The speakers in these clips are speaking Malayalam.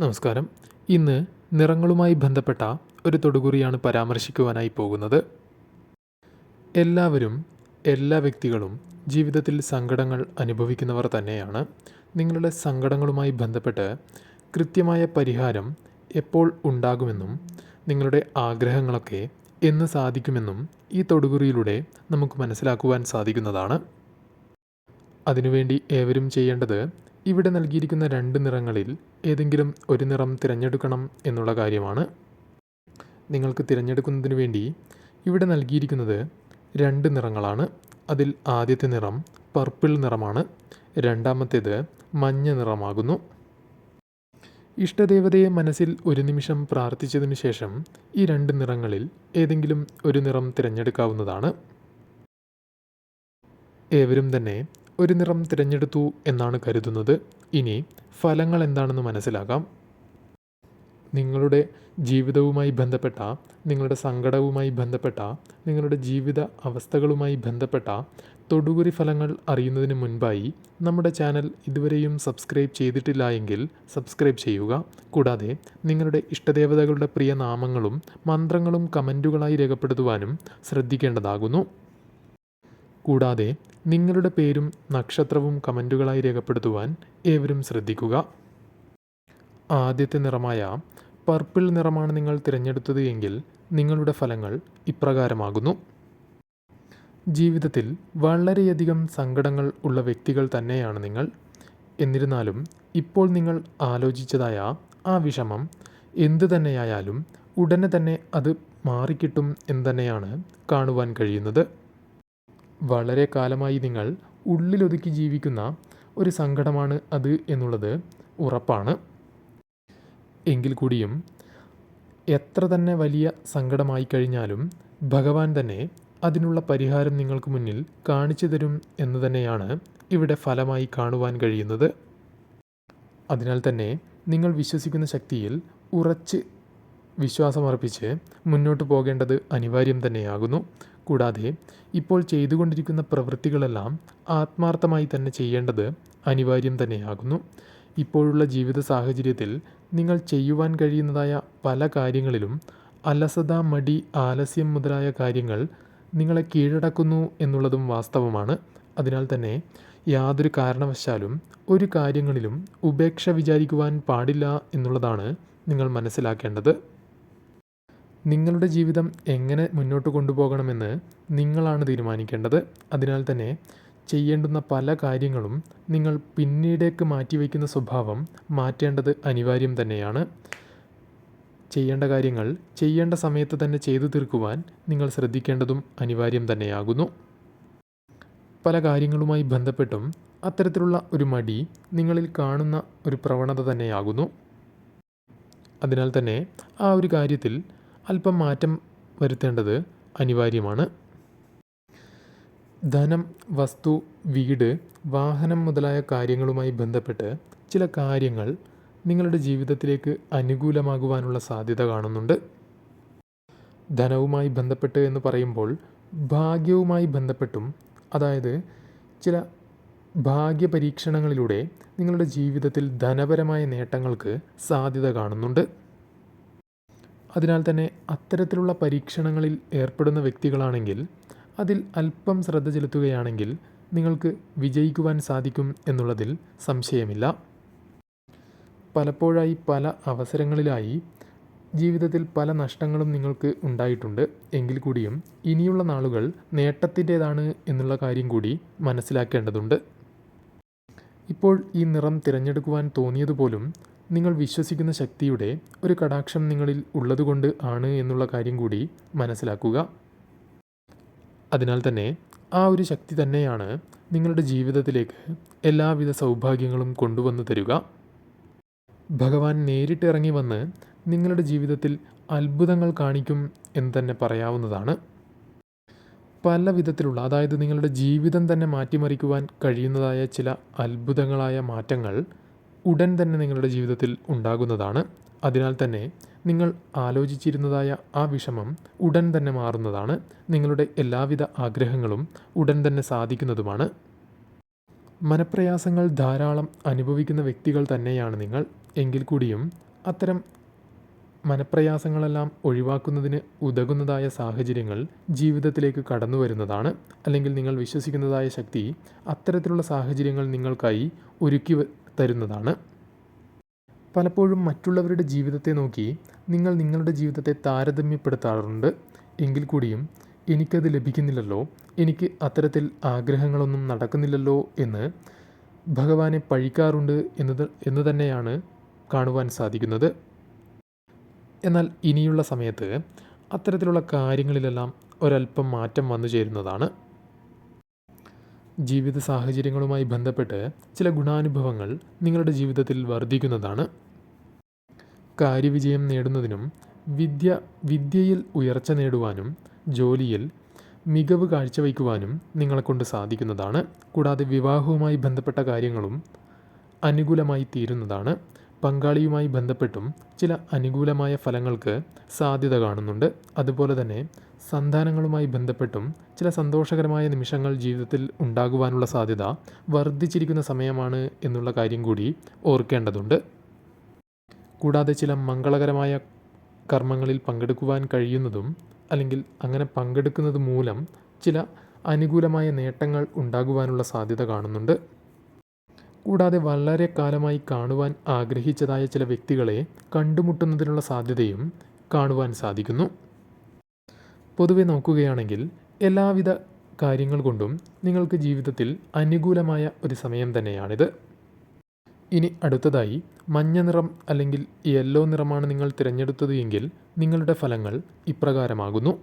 നമസ്കാരം. ഇന്ന് നിറങ്ങളുമായി ബന്ധപ്പെട്ട ഒരു തൊടുകുറിയാണ് പരാമർശിക്കുവാനായി പോകുന്നത്. എല്ലാവരും എല്ലാ വ്യക്തികളും ജീവിതത്തിൽ സങ്കടങ്ങൾ അനുഭവിക്കുന്നവർ തന്നെയാണ്. നിങ്ങളുടെ സങ്കടങ്ങളുമായി ബന്ധപ്പെട്ട് കൃത്യമായ പരിഹാരം എപ്പോൾ ഉണ്ടാകുമെന്നും നിങ്ങളുടെ ആഗ്രഹങ്ങളൊക്കെ എന്ന് സാധിക്കുമെന്നും ഈ തൊടുകുറിയിലൂടെ നമുക്ക് മനസ്സിലാക്കുവാൻ സാധിക്കുന്നതാണ്. അതിനുവേണ്ടി ഏവരും ചെയ്യേണ്ടത് ഇവിടെ നൽകിയിരിക്കുന്ന രണ്ട് നിറങ്ങളിൽ ഏതെങ്കിലും ഒരു നിറം തിരഞ്ഞെടുക്കണം എന്നുള്ള കാര്യമാണ്. നിങ്ങൾക്ക് തിരഞ്ഞെടുക്കുന്നതിന് വേണ്ടി ഇവിടെ നൽകിയിരിക്കുന്നത് രണ്ട് നിറങ്ങളാണ്. അതിൽ ആദ്യത്തെ നിറം പർപ്പിൾ നിറമാണ്. രണ്ടാമത്തേത് മഞ്ഞ നിറമാകുന്നു. ഇഷ്ടദേവതയെ മനസ്സിൽ ഒരു നിമിഷം പ്രാർത്ഥിച്ചതിനു ശേഷം ഈ രണ്ട് നിറങ്ങളിൽ ഏതെങ്കിലും ഒരു നിറം തിരഞ്ഞെടുക്കാവുന്നതാണ്. ഏവരും തന്നെ ഒരു നിറം തിരഞ്ഞെടുത്തു എന്നാണ് കരുതുന്നത്. ഇനി ഫലങ്ങൾ എന്താണെന്ന് മനസ്സിലാക്കാം. നിങ്ങളുടെ ജീവിതവുമായി ബന്ധപ്പെട്ട നിങ്ങളുടെ സങ്കടവുമായി ബന്ധപ്പെട്ട നിങ്ങളുടെ ജീവിത അവസ്ഥകളുമായി ബന്ധപ്പെട്ട തൊടുകുറി ഫലങ്ങൾ അറിയുന്നതിന് മുൻപായി നമ്മുടെ ചാനൽ ഇതുവരെയും സബ്സ്ക്രൈബ് ചെയ്തിട്ടില്ല എങ്കിൽ സബ്സ്ക്രൈബ് ചെയ്യുക. കൂടാതെ നിങ്ങളുടെ ഇഷ്ടദേവതകളുടെ പ്രിയ നാമങ്ങളും മന്ത്രങ്ങളും കമന്റുകളായി രേഖപ്പെടുത്തുവാനും ശ്രദ്ധിക്കേണ്ടതാകുന്നു. കൂടാതെ നിങ്ങളുടെ പേരും നക്ഷത്രവും കമന്റുകളായി രേഖപ്പെടുത്തുവാൻ ഏവരും ശ്രദ്ധിക്കുക. ആദ്യത്തെ നിറമായ പർപ്പിൾ നിറമാണ് നിങ്ങൾ തിരഞ്ഞെടുത്തത് എങ്കിൽ നിങ്ങളുടെ ഫലങ്ങൾ ഇപ്രകാരമാകുന്നു. ജീവിതത്തിൽ വളരെയധികം സങ്കടങ്ങൾ ഉള്ള വ്യക്തികൾ തന്നെയാണ് നിങ്ങൾ. എന്നിരുന്നാലും ഇപ്പോൾ നിങ്ങൾ ആലോചിച്ചതായ ആ വിഷമം എന്തു തന്നെയായാലും ഉടനെ തന്നെ അത് മാറിക്കിട്ടും എന്ന് തന്നെയാണ് കാണുവാൻ കഴിയുന്നത്. വളരെ കാലമായി നിങ്ങൾ ഉള്ളിലൊതുക്കി ജീവിക്കുന്ന ഒരു സങ്കടമാണ് അത് എന്നുള്ളത് ഉറപ്പാണ്. എങ്കിൽ കൂടിയും എത്ര തന്നെ വലിയ സങ്കടമായി കഴിഞ്ഞാലും ഭഗവാൻ തന്നെ അതിനുള്ള പരിഹാരം നിങ്ങൾക്ക് മുന്നിൽ കാണിച്ചു തരും എന്ന് തന്നെയാണ് ഇവിടെ ഫലമായി കാണുവാൻ കഴിയുന്നത്. അതിനാൽ തന്നെ നിങ്ങൾ വിശ്വസിക്കുന്ന ശക്തിയിൽ ഉറച്ച് വിശ്വാസമർപ്പിച്ച് മുന്നോട്ട് പോകേണ്ടത് അനിവാര്യം തന്നെയാകുന്നു. കൂടാതെ ഇപ്പോൾ ചെയ്തുകൊണ്ടിരിക്കുന്ന പ്രവൃത്തികളെല്ലാം ആത്മാർത്ഥമായി തന്നെ ചെയ്യേണ്ടത് അനിവാര്യം തന്നെയാകുന്നു. ഇപ്പോഴുള്ള ജീവിത സാഹചര്യത്തിൽ നിങ്ങൾ ചെയ്യുവാൻ കഴിയുന്നതായ പല കാര്യങ്ങളിലും അലസത മടി ആലസ്യം മുതലായ കാര്യങ്ങൾ നിങ്ങളെ കീഴടക്കുന്നു എന്നുള്ളതും വാസ്തവമാണ്. അതിനാൽ തന്നെ യാതൊരു കാരണവശാലും ഒരു കാര്യങ്ങളിലും ഉപേക്ഷ വിചാരിക്കുവാൻ പാടില്ല എന്നുള്ളതാണ് നിങ്ങൾ മനസ്സിലാക്കേണ്ടത്. നിങ്ങളുടെ ജീവിതം എങ്ങനെ മുന്നോട്ട് കൊണ്ടുപോകണമെന്ന് നിങ്ങളാണ് തീരുമാനിക്കേണ്ടത്. അതിനാൽ തന്നെ ചെയ്യേണ്ടുന്ന പല കാര്യങ്ങളും നിങ്ങൾ പിന്നീടേക്ക് മാറ്റിവെക്കുന്ന സ്വഭാവം മാറ്റേണ്ടത് അനിവാര്യം തന്നെയാണ്. ചെയ്യേണ്ട കാര്യങ്ങൾ ചെയ്യേണ്ട സമയത്ത് തന്നെ ചെയ്തു തീർക്കുവാൻ നിങ്ങൾ ശ്രദ്ധിക്കേണ്ടതും അനിവാര്യം തന്നെയാകുന്നു. പല കാര്യങ്ങളുമായി ബന്ധപ്പെട്ടും അത്തരത്തിലുള്ള ഒരു മടി നിങ്ങളിൽ കാണുന്ന ഒരു പ്രവണത തന്നെയാകുന്നു. അതിനാൽ തന്നെ ആ ഒരു കാര്യത്തിൽ അല്പം മാറ്റം വരുത്തേണ്ടത് അനിവാര്യമാണ്. ധനം വസ്തു വീട് വാഹനം മുതലായ കാര്യങ്ങളുമായി ബന്ധപ്പെട്ട് ചില കാര്യങ്ങൾ നിങ്ങളുടെ ജീവിതത്തിലേക്ക് അനുകൂലമാകുവാനുള്ള സാധ്യത കാണുന്നുണ്ട്. ധനവുമായി ബന്ധപ്പെട്ട് എന്ന് പറയുമ്പോൾ ഭാഗ്യവുമായി ബന്ധപ്പെട്ടും അതായത് ചില ഭാഗ്യപരീക്ഷണങ്ങളിലൂടെ നിങ്ങളുടെ ജീവിതത്തിൽ ധനപരമായ നേട്ടങ്ങൾക്ക് സാധ്യത കാണുന്നുണ്ട്. അതിനാൽ തന്നെ അത്തരത്തിലുള്ള പരീക്ഷണങ്ങളിൽ ഏർപ്പെടുന്ന വ്യക്തികളാണെങ്കിൽ അതിൽ അല്പം ശ്രദ്ധ ചെലുത്തുകയാണെങ്കിൽ നിങ്ങൾക്ക് വിജയിക്കുവാൻ സാധിക്കും എന്നുള്ളതിൽ സംശയമില്ല. പലപ്പോഴായി പല അവസരങ്ങളിലായി ജീവിതത്തിൽ പല നഷ്ടങ്ങളും നിങ്ങൾക്ക് ഉണ്ടായിട്ടുണ്ട്. എങ്കിൽ കൂടിയും ഇനിയുള്ള നാളുകൾ നേട്ടത്തിന്റേതാണ് എന്നുള്ള കാര്യം കൂടി മനസ്സിലാക്കേണ്ടതുണ്ട്. ഇപ്പോൾ ഈ നിറം തിരഞ്ഞെടുക്കുവാൻ തോന്നിയതുപോലും നിങ്ങൾ വിശ്വസിക്കുന്ന ശക്തിയുടെ ഒരു കടാക്ഷം നിങ്ങളിൽ ഉള്ളതുകൊണ്ട് ആണ് എന്നുള്ള കാര്യം കൂടി മനസ്സിലാക്കുക. അതിനാൽ തന്നെ ആ ഒരു ശക്തി തന്നെയാണ് നിങ്ങളുടെ ജീവിതത്തിലേക്ക് എല്ലാവിധ സൗഭാഗ്യങ്ങളും കൊണ്ടുവന്നു തരിക. ഭഗവാൻ നേരിട്ടിറങ്ങി വന്ന് നിങ്ങളുടെ ജീവിതത്തിൽ അത്ഭുതങ്ങൾ കാണിക്കും എന്ന് തന്നെ പറയാവുന്നതാണ്. പല വിധത്തിലുള്ള അതായത് നിങ്ങളുടെ ജീവിതം തന്നെ മാറ്റിമറിക്കുവാൻ കഴിയുന്നതായ ചില അത്ഭുതങ്ങളായ മാറ്റങ്ങൾ ഉടൻ തന്നെ നിങ്ങളുടെ ജീവിതത്തിൽ ഉണ്ടാകുന്നതാണ്. അതിനാൽ തന്നെ നിങ്ങൾ ആലോചിച്ചിരുന്നതായ ആ വിഷമം ഉടൻ തന്നെ മാറുന്നതാണ്. നിങ്ങളുടെ എല്ലാവിധ ആഗ്രഹങ്ങളും ഉടൻ തന്നെ സാധിക്കുന്നതുമാണ്. മനപ്രയാസങ്ങൾ ധാരാളം അനുഭവിക്കുന്ന വ്യക്തികൾ തന്നെയാണ് നിങ്ങൾ. എങ്കിൽ കൂടിയും അത്തരം മനപ്രയാസങ്ങളെല്ലാം ഒഴിവാക്കുന്നതിന് ഉതകുന്നതായ സാഹചര്യങ്ങൾ ജീവിതത്തിലേക്ക് കടന്നു വരുന്നതാണ്. അല്ലെങ്കിൽ നിങ്ങൾ വിശ്വസിക്കുന്നതായ ശക്തി അത്തരത്തിലുള്ള സാഹചര്യങ്ങൾ നിങ്ങൾക്കായി ഒരുക്കി തരുന്നതാണ്. പലപ്പോഴും മറ്റുള്ളവരുടെ ജീവിതത്തെ നോക്കി നിങ്ങൾ നിങ്ങളുടെ ജീവിതത്തെ താരതമ്യപ്പെടുത്താറുണ്ട്. എങ്കിൽ കൂടിയും എനിക്കത് ലഭിക്കുന്നില്ലല്ലോ എനിക്ക് അത്തരത്തിൽ ആഗ്രഹങ്ങളൊന്നും നടക്കുന്നില്ലല്ലോ എന്ന് ഭഗവാനെ പഴിക്കാറുണ്ട് എന്നത് എന്ന് തന്നെയാണ് കാണുവാൻ സാധിക്കുന്നത്. എന്നാൽ ഇനിയുള്ള സമയത്ത് അത്തരത്തിലുള്ള കാര്യങ്ങളിലെല്ലാം ഒരല്പം മാറ്റം വന്നു ചേരുന്നതാണ്. ജീവിത സാഹചര്യങ്ങളുമായി ബന്ധപ്പെട്ട് ചില ഗുണാനുഭവങ്ങൾ നിങ്ങളുടെ ജീവിതത്തിൽ വർദ്ധിക്കുന്നതാണ്. കാര്യവിജയം നേടുന്നതിനും വിദ്യ വിദ്യയിൽ ഉയർച്ച നേടുവാനും ജോലിയിൽ മികവ് കാഴ്ചവയ്ക്കുവാനും നിങ്ങളെക്കൊണ്ട് സാധിക്കുന്നതാണ്. കൂടാതെ വിവാഹവുമായി ബന്ധപ്പെട്ട കാര്യങ്ങളും അനുകൂലമായി തീരുന്നതാണ്. പങ്കാളിയുമായി ബന്ധപ്പെട്ടും ചില അനുകൂലമായ ഫലങ്ങൾക്ക് സാധ്യത കാണുന്നുണ്ട്. അതുപോലെ തന്നെ സന്താനങ്ങളുമായി ബന്ധപ്പെട്ടും ചില സന്തോഷകരമായ നിമിഷങ്ങൾ ജീവിതത്തിൽ ഉണ്ടാകുവാനുള്ള സാധ്യത വർദ്ധിച്ചിരിക്കുന്ന സമയമാണ് എന്നുള്ള കാര്യം കൂടി ഓർക്കേണ്ടതുണ്ട്. കൂടാതെ ചില മംഗളകരമായ കർമ്മങ്ങളിൽ പങ്കെടുക്കുവാൻ കഴിയുന്നതും അല്ലെങ്കിൽ അങ്ങനെ പങ്കെടുക്കുന്നത് മൂലം ചില അനുകൂലമായ നേട്ടങ്ങൾ ഉണ്ടാകുവാനുള്ള സാധ്യത കാണുന്നുണ്ട്. കൂടാതെ വളരെ കാലമായി കാണുവാൻ ആഗ്രഹിച്ചതായ ചില വ്യക്തികളെ കണ്ടുമുട്ടുന്നതിനുള്ള സാധ്യതയും കാണുവാൻ സാധിക്കുന്നു. പൊതുവെ നോക്കുകയാണെങ്കിൽ എല്ലാവിധ കാര്യങ്ങൾ കൊണ്ടും നിങ്ങൾക്ക് ജീവിതത്തിൽ അനുകൂലമായ ഒരു സമയം തന്നെയാണിത്. ഇനി അടുത്തതായി മഞ്ഞ നിറം അല്ലെങ്കിൽ യെല്ലോ നിറമാണ് നിങ്ങൾ തിരഞ്ഞെടുത്തത് എങ്കിൽ നിങ്ങളുടെ ഫലങ്ങൾ ഇപ്രകാരമാകുന്നു.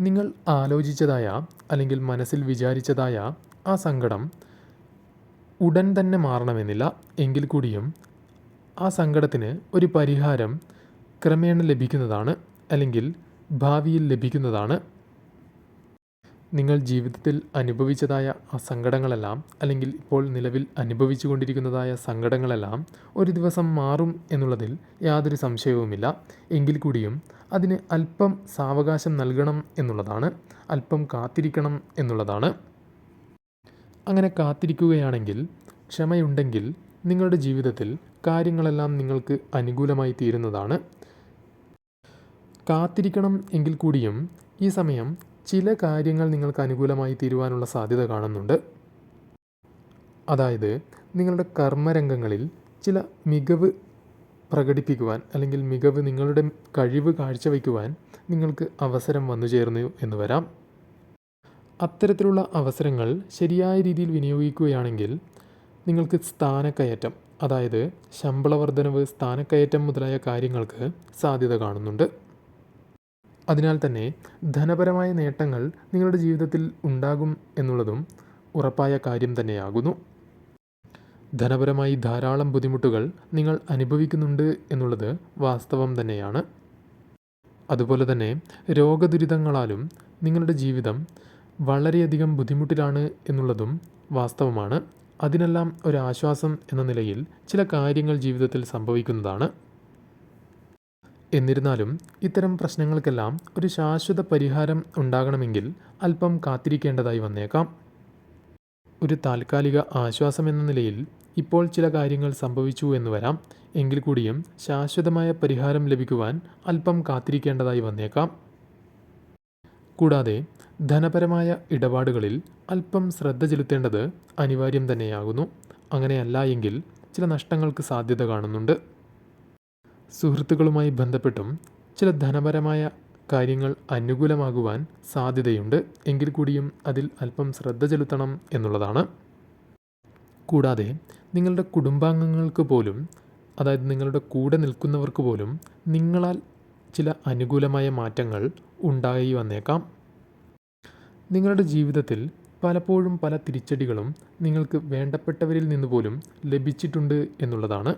നിങ്ങൾ ആലോചിച്ചതായ അല്ലെങ്കിൽ മനസ്സിൽ വിചാരിച്ചതായ ആ സങ്കടം ഉടൻ തന്നെ മാറണമെന്നില്ല. എങ്കിൽ കൂടിയും ആ സങ്കടത്തിന് ഒരു പരിഹാരം ക്രമേണ ലഭിക്കുന്നതാണ് അല്ലെങ്കിൽ ഭാവിയിൽ ലഭിക്കുന്നതാണ്. നിങ്ങൾ ജീവിതത്തിൽ അനുഭവിച്ചതായ ആ സങ്കടങ്ങളെല്ലാം അല്ലെങ്കിൽ ഇപ്പോൾ നിലവിൽ അനുഭവിച്ചു കൊണ്ടിരിക്കുന്നതായ സങ്കടങ്ങളെല്ലാം ഒരു ദിവസം മാറും എന്നുള്ളതിൽ യാതൊരു സംശയവുമില്ല. എങ്കിൽ കൂടിയും അതിന് അല്പം സാവകാശം നൽകണം എന്നുള്ളതാണ്. അല്പം കാത്തിരിക്കണം എന്നുള്ളതാണ്. അങ്ങനെ കാത്തിരിക്കുകയാണെങ്കിൽ ക്ഷമയുണ്ടെങ്കിൽ നിങ്ങളുടെ ജീവിതത്തിൽ കാര്യങ്ങളെല്ലാം നിങ്ങൾക്ക് അനുകൂലമായി തീരുന്നതാണ്. കാത്തിരിക്കണം എങ്കിൽ കൂടിയും ഈ സമയം ചില കാര്യങ്ങൾ നിങ്ങൾക്ക് അനുകൂലമായി തീരുവാനുള്ള സാധ്യത കാണുന്നുണ്ട്. അതായത് നിങ്ങളുടെ കർമ്മരംഗങ്ങളിൽ ചില മികവ് പ്രകടിപ്പിക്കുവാൻ അല്ലെങ്കിൽ മികവ് നിങ്ങളുടെ കഴിവ് കാഴ്ചവെക്കുവാൻ നിങ്ങൾക്ക് അവസരം വന്നു ചേർന്നു എന്ന് വരാം. അത്തരത്തിലുള്ള അവസരങ്ങൾ ശരിയായ രീതിയിൽ വിനിയോഗിക്കുകയാണെങ്കിൽ നിങ്ങൾക്ക് സ്ഥാനക്കയറ്റം അതായത് ശമ്പള വർധനവ് സ്ഥാനക്കയറ്റം മുതലായ കാര്യങ്ങൾക്ക് സാധ്യത കാണുന്നുണ്ട്. അതിനാൽ തന്നെ ധനപരമായ നേട്ടങ്ങൾ നിങ്ങളുടെ ജീവിതത്തിൽ ഉണ്ടാകും എന്നുള്ളതും ഉറപ്പായ കാര്യം തന്നെയാകുന്നു. ധനപരമായി ധാരാളം ബുദ്ധിമുട്ടുകൾ നിങ്ങൾ അനുഭവിക്കുന്നുണ്ട് എന്നുള്ളത് വാസ്തവം തന്നെയാണ്. അതുപോലെ തന്നെ രോഗദുരിതങ്ങളാലും നിങ്ങളുടെ ജീവിതം വളരെയധികം ബുദ്ധിമുട്ടിലാണ് എന്നുള്ളതും വാസ്തവമാണ്. അതിനെല്ലാം ഒരാശ്വാസം എന്ന നിലയിൽ ചില കാര്യങ്ങൾ ജീവിതത്തിൽ സംഭവിക്കുന്നതാണ്. എന്നിരുന്നാലും ഇത്തരം പ്രശ്നങ്ങൾക്കെല്ലാം ഒരു ശാശ്വത പരിഹാരം ഉണ്ടാകണമെങ്കിൽ അല്പം കാത്തിരിക്കേണ്ടതായി വന്നേക്കാം. ഒരു താൽക്കാലിക ആശ്വാസം എന്ന നിലയിൽ ഇപ്പോൾ ചില കാര്യങ്ങൾ സംഭവിച്ചു എന്ന് വരാം. എങ്കിൽ കൂടിയും ശാശ്വതമായ പരിഹാരം ലഭിക്കുവാൻ അല്പം കാത്തിരിക്കേണ്ടതായി വന്നേക്കാം. കൂടാതെ ധനപരമായ ഇടപാടുകളിൽ അല്പം ശ്രദ്ധ ചെലുത്തേണ്ടത് അനിവാര്യം തന്നെയാകുന്നു. അങ്ങനെയല്ല എങ്കിൽ ചില നഷ്ടങ്ങൾക്ക് സാധ്യത കാണുന്നുണ്ട്. സുഹൃത്തുക്കളുമായി ബന്ധപ്പെട്ടും ചില ധനപരമായ കാര്യങ്ങൾ അനുകൂലമാകുവാൻ സാധ്യതയുണ്ട്. എങ്കിൽ കൂടിയും അതിൽ അല്പം ശ്രദ്ധ ചെലുത്തണം എന്നുള്ളതാണ്. കൂടാതെ നിങ്ങളുടെ കുടുംബാംഗങ്ങൾക്ക് പോലും അതായത് നിങ്ങളുടെ കൂടെ നിൽക്കുന്നവർക്ക് പോലും നിങ്ങളാൽ ചില അനുകൂലമായ മാറ്റങ്ങൾ ഉണ്ടായി വന്നേക്കാം. നിങ്ങളുടെ ജീവിതത്തിൽ പലപ്പോഴും പല തിരിച്ചടികളും നിങ്ങൾക്ക് വേണ്ടപ്പെട്ടവരിൽ നിന്ന് പോലും ലഭിച്ചിട്ടുണ്ട് എന്നുള്ളതാണ്.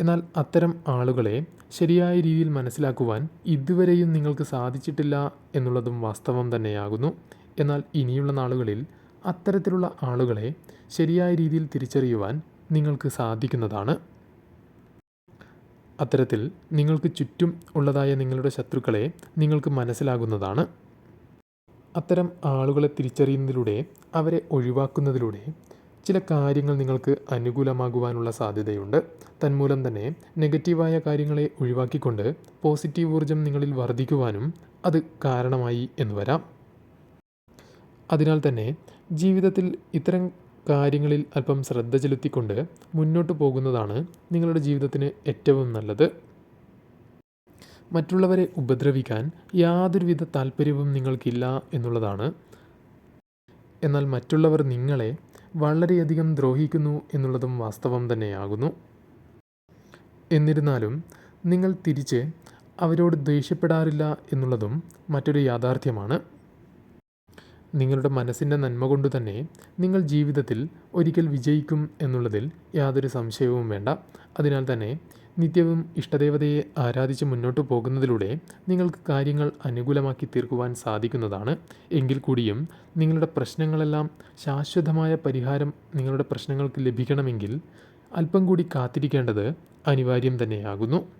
എന്നാൽ അത്തരം ആളുകളെ ശരിയായ രീതിയിൽ മനസ്സിലാക്കുവാൻ ഇതുവരെയും നിങ്ങൾക്ക് സാധിച്ചിട്ടില്ല എന്നുള്ളതും വാസ്തവം തന്നെയാകുന്നു. എന്നാൽ ഇനിയുള്ള നാളുകളിൽ അത്തരത്തിലുള്ള ആളുകളെ ശരിയായ രീതിയിൽ തിരിച്ചറിയുവാൻ നിങ്ങൾക്ക് സാധിക്കുന്നതാണ്. അത്തരത്തിൽ നിങ്ങൾക്ക് ചുറ്റും ഉള്ളതായ നിങ്ങളുടെ ശത്രുക്കളെ നിങ്ങൾക്ക് മനസ്സിലാകുന്നതാണ്. അത്തരം ആളുകളെ തിരിച്ചറിയുന്നതിലൂടെ അവരെ ഒഴിവാക്കുന്നതിലൂടെ ചില കാര്യങ്ങൾ നിങ്ങൾക്ക് അനുകൂലമാകുവാനുള്ള സാധ്യതയുണ്ട്. തന്മൂലം തന്നെ നെഗറ്റീവായ കാര്യങ്ങളെ ഒഴിവാക്കിക്കൊണ്ട് പോസിറ്റീവ് ഊർജം നിങ്ങളിൽ വർദ്ധിക്കുവാനും അത് കാരണമായി എന്ന് വരാം. അതിനാൽ തന്നെ ജീവിതത്തിൽ ഇത്തരം കാര്യങ്ങളിൽ അല്പം ശ്രദ്ധ ചെലുത്തിക്കൊണ്ട് മുന്നോട്ട് പോകുന്നതാണ് നിങ്ങളുടെ ജീവിതത്തിന് ഏറ്റവും നല്ലത്. മറ്റുള്ളവരെ ഉപദ്രവിക്കാൻ യാതൊരുവിധ താല്പര്യവും നിങ്ങൾക്കില്ല എന്നുള്ളതാണ്. എന്നാൽ മറ്റുള്ളവർ നിങ്ങളെ വളരെയധികം ദ്രോഹിക്കുന്നു എന്നുള്ളതും വാസ്തവം തന്നെയാകുന്നു. എന്നിരുന്നാലും നിങ്ങൾ തിരിച്ച് അവരോട് ദേഷ്യപ്പെടാറില്ല എന്നുള്ളതും മറ്റൊരു യാഥാർത്ഥ്യമാണ്. നിങ്ങളുടെ മനസ്സിന്റെ നന്മ കൊണ്ട് തന്നെ നിങ്ങൾ ജീവിതത്തിൽ ഒരിക്കൽ വിജയിക്കും എന്നുള്ളതിൽ യാതൊരു സംശയവും വേണ്ട. അതിനാൽ തന്നെ നിത്യവും ഇഷ്ടദേവതയെ ആരാധിച്ച് മുന്നോട്ട് പോകുന്നതിലൂടെ നിങ്ങൾക്ക് കാര്യങ്ങൾ അനുകൂലമാക്കി തീർക്കുവാൻ സാധിക്കുന്നതാണ്. എങ്കിൽ കൂടിയും നിങ്ങളുടെ പ്രശ്നങ്ങളെല്ലാം ശാശ്വതമായ പരിഹാരം നിങ്ങളുടെ പ്രശ്നങ്ങൾക്ക് ലഭിക്കണമെങ്കിൽ അല്പം കൂടി കാത്തിരിക്കേണ്ടത് അനിവാര്യം തന്നെയാകുന്നു.